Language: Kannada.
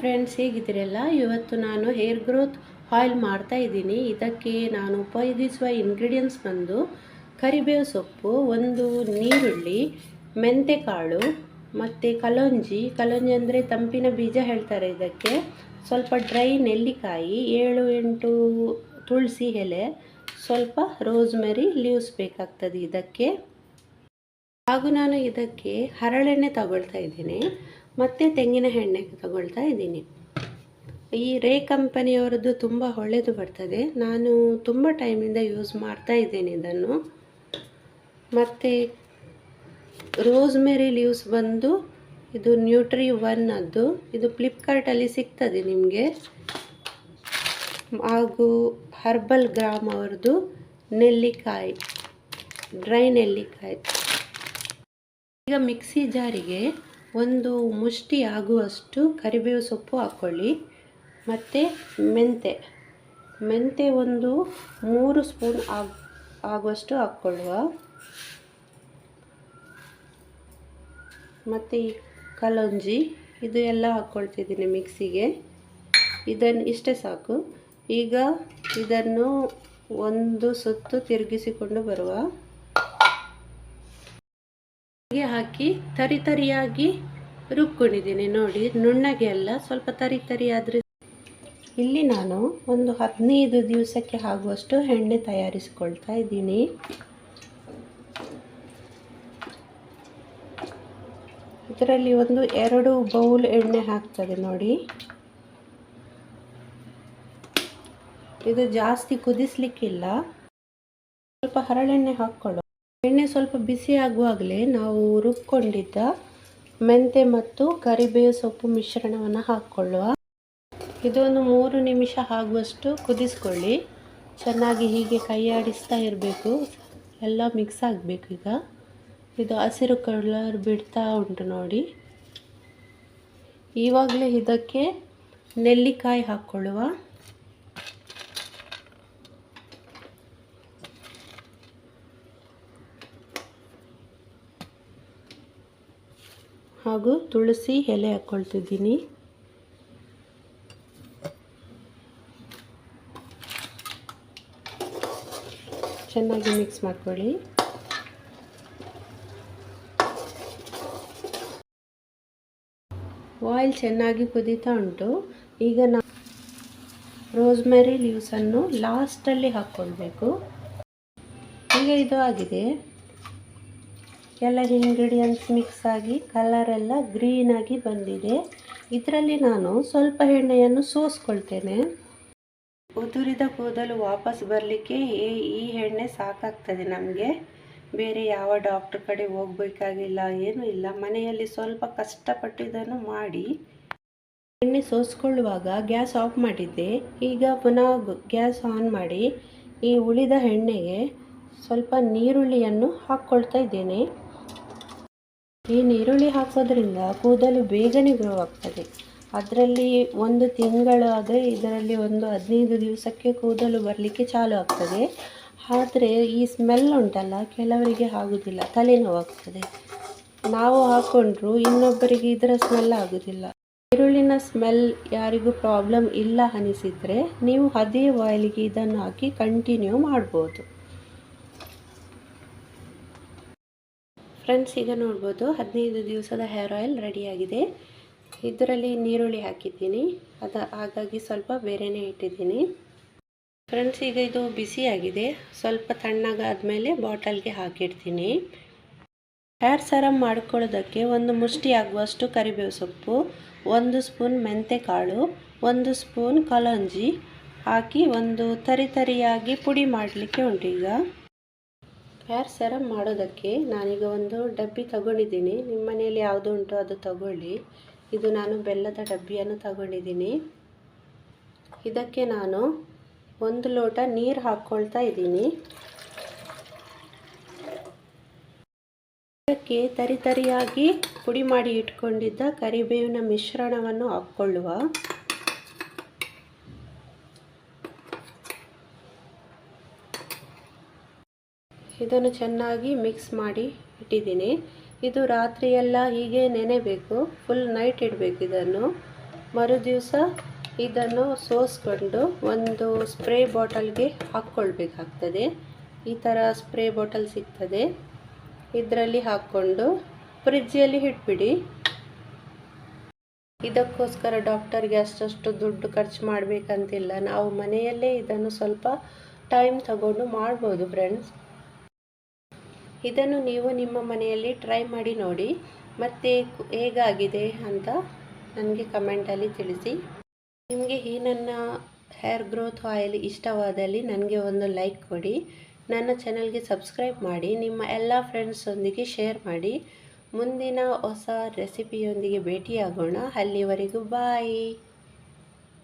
ಫ್ರೆಂಡ್ಸ್ ಹೇಗಿದ್ದೀರಲ್ಲ? ಇವತ್ತು ನಾನು ಹೇರ್ ಗ್ರೋತ್ ಆಯಿಲ್ ಮಾಡ್ತಾ ಇದ್ದೀನಿ. ಇದಕ್ಕೆ ನಾನು ಉಪಯೋಗಿಸುವ ಇಂಗ್ರೀಡಿಯೆಂಟ್ಸ್ ಬಂದು ಕರಿಬೇವು ಸೊಪ್ಪು, ಒಂದು ನೀರುಳ್ಳಿ, ಮೆಂತೆಕಾಳು ಮತ್ತು ಕಲೊಂಜಿ. ಕಲೊಂಜಿ ಅಂದರೆ ತಂಪಿನ ಬೀಜ ಹೇಳ್ತಾರೆ ಇದಕ್ಕೆ. ಸ್ವಲ್ಪ ಡ್ರೈ ನೆಲ್ಲಿಕಾಯಿ, ಏಳು ಎಂಟು ತುಳಸಿ ಎಲೆ, ಸ್ವಲ್ಪ ರೋಸ್ಮೆರಿ ಲೀವ್ಸ್ ಬೇಕಾಗ್ತದೆ ಇದಕ್ಕೆ. ಹಾಗೂ ನಾನು ಇದಕ್ಕೆ ಹರಳೆಣ್ಣೆ ತಗೊಳ್ತಾ ಇದ್ದೀನಿ. ಮತ್ತು ತೆಂಗಿನ ಎಣ್ಣೆ ತಗೊಳ್ತಾ ಇದ್ದೀನಿ. ಈ ರೇ ಕಂಪನಿಯವರದ್ದು ತುಂಬ ಒಳ್ಳೆಯದು ಬರ್ತದೆ. ನಾನು ತುಂಬ ಟೈಮಿಂದ ಯೂಸ್ ಮಾಡ್ತಾ ಇದ್ದೇನೆ ಇದನ್ನು. ಮತ್ತು ರೋಸ್ಮೆರಿ ಲೀವ್ಸ್ ಬಂದು ಇದು ನ್ಯೂಟ್ರಿ ಒನ್ ಅದು ಇದು ಫ್ಲಿಪ್ಕಾರ್ಟಲ್ಲಿ ಸಿಗ್ತದೆ ನಿಮಗೆ. ಹಾಗೂ ಹರ್ಬಲ್ ಗ್ರಾಮ್ ಅವ್ರದ್ದು ನೆಲ್ಲಿಕಾಯಿ ಡ್ರೈ ನೆಲ್ಲಿಕಾಯಿ. ಈಗ ಮಿಕ್ಸಿ ಜಾರಿಗೆ ಒಂದು ಮುಷ್ಟಿ ಆಗುವಷ್ಟು ಕರಿಬೇವು ಸೊಪ್ಪು ಹಾಕ್ಕೊಳ್ಳಿ. ಮತ್ತು ಮೆಂತೆ. ಮೆಂತೆ ಒಂದು ಮೂರು ಸ್ಪೂನ್ ಆಗ್, ಆಗುವಷ್ಟು ಹಾಕ್ಕೊಳ್ಳುವ. ಮತ್ತು ಈ ಕಲೊಂಜಿ, ಇದು ಎಲ್ಲ ಹಾಕ್ಕೊಳ್ತಿದ್ದೀನಿ ಮಿಕ್ಸಿಗೆ. ಇದನ್ನು ಇಷ್ಟೇ ಸಾಕು. ಈಗ ಇದನ್ನು ಒಂದು ಸುತ್ತು ತಿರುಗಿಸಿಕೊಂಡು ಬರುವ. ಹಾಕಿ ತರಿ ತರಿಯಾಗಿ ರುಬ್ಕೊಂಡಿದ್ದೀನಿ. ನೋಡಿ, ನುಣ್ಣಗೆ ಅಲ್ಲ, ಸ್ವಲ್ಪ ತರಿ ತರಿ ಆದರೆ. ಇಲ್ಲಿ ನಾನು ಒಂದು ಹದಿನೈದು ದಿವಸಕ್ಕೆ ಆಗುವಷ್ಟು ಎಣ್ಣೆ ತಯಾರಿಸಿಕೊಳ್ತಾ ಇದ್ದೀನಿ. ಇದರಲ್ಲಿ ಒಂದು ಎರಡು ಬೌಲ್ ಎಣ್ಣೆ ಹಾಕ್ತದೆ ನೋಡಿ. ಇದು ಜಾಸ್ತಿ ಕುದಿಸ್ಲಿಕ್ಕಿಲ್ಲ. ಸ್ವಲ್ಪ ಹರಳೆಣ್ಣೆ ಹಾಕ್ಕೊಳ್ಳೋ ಎಣ್ಣೆ ಸ್ವಲ್ಪ ಬಿಸಿ ಆಗುವಾಗಲೇ ನಾವು ರುಬ್ಕೊಂಡಿದ್ದ ಮೆಂತೆ ಮತ್ತು ಕರಿಬೇವು ಸೊಪ್ಪು ಮಿಶ್ರಣವನ್ನು ಹಾಕ್ಕೊಳ್ಳುವ. ಇದೊಂದು ಮೂರು ನಿಮಿಷ ಆಗುವಷ್ಟು ಕುದಿಸ್ಕೊಳ್ಳಿ. ಚೆನ್ನಾಗಿ ಹೀಗೆ ಕೈ ಆಡಿಸ್ತಾ ಇರಬೇಕು. ಎಲ್ಲ ಮಿಕ್ಸ್ ಆಗಬೇಕು ಈಗ. ಇದು ಹಸಿರು ಕಲರ್ ಬಿಡ್ತಾ ಉಂಟು ನೋಡಿ. ಇವಾಗಲೇ ಇದಕ್ಕೆ ನೆಲ್ಲಿಕಾಯಿ ಹಾಕ್ಕೊಳ್ಳುವ. ಹಾಗೂ ತುಳಸಿ ಎಲೆ ಹಾಕ್ಕೊಳ್ತಿದ್ದೀನಿ ಚೆನ್ನಾಗಿ ಮಿಕ್ಸ್ ಮಾಡ್ಕೊಳ್ಳಿ. ಆಯಿಲ್ ಚೆನ್ನಾಗಿ ಕುದೀತಾ ಉಂಟು. ಈಗ ನಾವು ರೋಸ್ಮೆರಿ ಲೀವ್ಸನ್ನು ಲಾಸ್ಟಲ್ಲಿ ಹಾಕ್ಕೊಳ್ಬೇಕು. ಈಗ ಇದು ಆಗಿದೆ. ಎಲ್ಲ ಇಂಗ್ರೀಡಿಯೆಂಟ್ಸ್ ಮಿಕ್ಸ್ ಆಗಿ ಕಲರ್ ಎಲ್ಲ ಗ್ರೀನಾಗಿ ಬಂದಿದೆ. ಇದರಲ್ಲಿ ನಾನು ಸ್ವಲ್ಪ ಎಣ್ಣೆಯನ್ನು ಸೋಸ್ಕೊಳ್ತೇನೆ. ಉದುರಿದ ಕೂದಲು ವಾಪಸ್ ಬರಲಿಕ್ಕೆ ಈ ಎಣ್ಣೆ ಸಾಕಾಗ್ತದೆ ನಮಗೆ. ಬೇರೆ ಯಾವ ಡಾಕ್ಟ್ರ್ ಕಡೆ ಹೋಗ್ಬೇಕಾಗಿಲ್ಲ, ಏನೂ ಇಲ್ಲ. ಮನೆಯಲ್ಲಿ ಸ್ವಲ್ಪ ಕಷ್ಟಪಟ್ಟಿದ್ದನ್ನು ಮಾಡಿ. ಎಣ್ಣೆ ಸೋಸ್ಕೊಳ್ಳುವಾಗ ಗ್ಯಾಸ್ ಆಫ್ ಮಾಡಿದ್ದೆ. ಈಗ ಪುನಃ ಗ್ಯಾಸ್ ಆನ್ ಮಾಡಿ ಈ ಉಳಿದ ಎಣ್ಣೆಗೆ ಸ್ವಲ್ಪ ನೀರುಳ್ಳಿಯನ್ನು ಹಾಕ್ಕೊಳ್ತಾ ಇದ್ದೇನೆ. ಈ ನೀರುಳ್ಳಿ ಹಾಕೋದ್ರಿಂದ ಕೂದಲು ಬೇಗನೆ ಗ್ರೋ ಆಗ್ತದೆ. ಅದರಲ್ಲಿ ಒಂದು ತಿಂಗಳು ಆದರೆ ಇದರಲ್ಲಿ ಒಂದು ಹದಿನೈದು ದಿವಸಕ್ಕೆ ಕೂದಲು ಬರಲಿಕ್ಕೆ ಚಾಲು ಆಗ್ತದೆ. ಆದರೆ ಈ ಸ್ಮೆಲ್ ಉಂಟಲ್ಲ, ಕೆಲವರಿಗೆ ಆಗೋದಿಲ್ಲ ತಲೆನೋವಾಗ್ತದೆ ನಾವು ಹಾಕ್ಕೊಂಡ್ರು ಇನ್ನೊಬ್ಬರಿಗೆ ಇದರ ಸ್ಮೆಲ್ ಆಗೋದಿಲ್ಲ. ಈರುಳ್ಳಿನ ಸ್ಮೆಲ್ ಯಾರಿಗೂ ಪ್ರಾಬ್ಲಮ್ ಇಲ್ಲ ಅನಿಸಿದರೆ ನೀವು ಅದೇ ಆಯಿಲಿಗೆ ಇದನ್ನು ಹಾಕಿ ಕಂಟಿನ್ಯೂ ಮಾಡ್ಬೋದು. ಫ್ರೆಂಡ್ಸ್, ಈಗ ನೋಡ್ಬೋದು ಹದಿನೈದು ದಿವಸದ ಹೇರ್ ಆಯಿಲ್ ರೆಡಿಯಾಗಿದೆ. ಇದರಲ್ಲಿ ನೀರುಳ್ಳಿ ಹಾಕಿದ್ದೀನಿ. ಅದು ಹಾಗಾಗಿ ಸ್ವಲ್ಪ ಬೇರೆನೇ ಇಟ್ಟಿದ್ದೀನಿ. ಫ್ರೆಂಡ್ಸ್, ಈಗ ಇದು ಬಿಸಿಯಾಗಿದೆ. ಸ್ವಲ್ಪ ತಣ್ಣಗಾದ್ಮೇಲೆ ಬಾಟಲ್ಗೆ ಹಾಕಿಡ್ತೀನಿ. ಹೇರ್ ಸರಮ್ ಮಾಡ್ಕೊಳ್ಳೋದಕ್ಕೆ ಒಂದು ಮುಷ್ಟಿ ಆಗುವಷ್ಟು ಕರಿಬೇವು ಸೊಪ್ಪು, ಒಂದು ಸ್ಪೂನ್ ಮೆಂತೆ ಕಾಳು ಒಂದು ಸ್ಪೂನ್ ಕಲಂಜಿ ಹಾಕಿ ಒಂದು ತರಿ ತರಿಯಾಗಿ ಪುಡಿ ಮಾಡಲಿಕ್ಕೆ ಉಂಟು ಈಗ. ಹೇರ್ ಸೆರಮ್ ಮಾಡೋದಕ್ಕೆ ನಾನೀಗ ಒಂದು ಡಬ್ಬಿ ತಗೊಂಡಿದ್ದೀನಿ. ನಿಮ್ಮ ಮನೆಯಲ್ಲಿ ಯಾವುದು ಉಂಟು ಅದು ತಗೊಳ್ಳಿ. ಇದು ನಾನು ಬೆಲ್ಲದ ಡಬ್ಬಿಯನ್ನು ತಗೊಂಡಿದ್ದೀನಿ. ಇದಕ್ಕೆ ನಾನು ಒಂದು ಲೋಟ ನೀರು ಹಾಕ್ಕೊಳ್ತಾ ಇದ್ದೀನಿ. ಇದಕ್ಕೆ ತರಿತರಿಯಾಗಿ ಪುಡಿ ಮಾಡಿ ಇಟ್ಕೊಂಡಿದ್ದ ಕರಿಬೇವಿನ ಮಿಶ್ರಣವನ್ನು ಹಾಕ್ಕೊಳ್ಳುವ. ಇದನ್ನು ಚೆನ್ನಾಗಿ ಮಿಕ್ಸ್ ಮಾಡಿ ಇಟ್ಟಿದ್ದೀನಿ. ಇದು ರಾತ್ರಿಯೆಲ್ಲ ಹೀಗೆ ನೆನೆಬೇಕು ಫುಲ್ ನೈಟ್ ಇಡಬೇಕು ಇದನ್ನು. ಮರುದಿವಸ ಇದನ್ನು ಸೋಸ್ಕೊಂಡು ಒಂದು ಸ್ಪ್ರೇ ಬಾಟಲ್ಗೆ ಹಾಕ್ಕೊಳ್ಬೇಕಾಗ್ತದೆ. ಈ ಥರ ಸ್ಪ್ರೇ ಬಾಟಲ್ ಸಿಗ್ತದೆ. ಇದರಲ್ಲಿ ಹಾಕ್ಕೊಂಡು ಫ್ರಿಜ್ಜಲ್ಲಿ ಇಟ್ಬಿಡಿ. ಇದಕ್ಕೋಸ್ಕರ ಡಾಕ್ಟರ್ಗೆ ಅಷ್ಟಷ್ಟು ದುಡ್ಡು ಖರ್ಚು ಮಾಡಬೇಕಂತಿಲ್ಲ. ನಾವು ಮನೆಯಲ್ಲೇ ಇದನ್ನು ಸ್ವಲ್ಪ ಟೈಮ್ ತಗೊಂಡು ಮಾಡ್ಬೋದು ಫ್ರೆಂಡ್ಸ್ ಇದನ್ನು ನೀವು ನಿಮ್ಮ ಮನೆಯಲ್ಲಿ ಟ್ರೈ ಮಾಡಿ ನೋಡಿ. ಮತ್ತೆ ಹೇಗಾಗಿದೆ ಅಂತ ನನಗೆ ಕಮೆಂಟಲ್ಲಿ ತಿಳಿಸಿ. ನಿಮಗೆ ಈ ನನ್ನ ಹೇರ್ ಗ್ರೋತ್ ಆಯಿಲ್ ಇಷ್ಟವಾದಲ್ಲಿ ನನಗೆ ಒಂದು ಲೈಕ್ ಕೊಡಿ. ನನ್ನ ಚಾನಲ್ಗೆ ಸಬ್ಸ್ಕ್ರೈಬ್ ಮಾಡಿ. ನಿಮ್ಮ ಎಲ್ಲ ಫ್ರೆಂಡ್ಸೊಂದಿಗೆ ಶೇರ್ ಮಾಡಿ. ಮುಂದಿನ ಹೊಸ ರೆಸಿಪಿಯೊಂದಿಗೆ ಭೇಟಿಯಾಗೋಣ. ಅಲ್ಲಿವರೆಗೂ ಬಾಯ್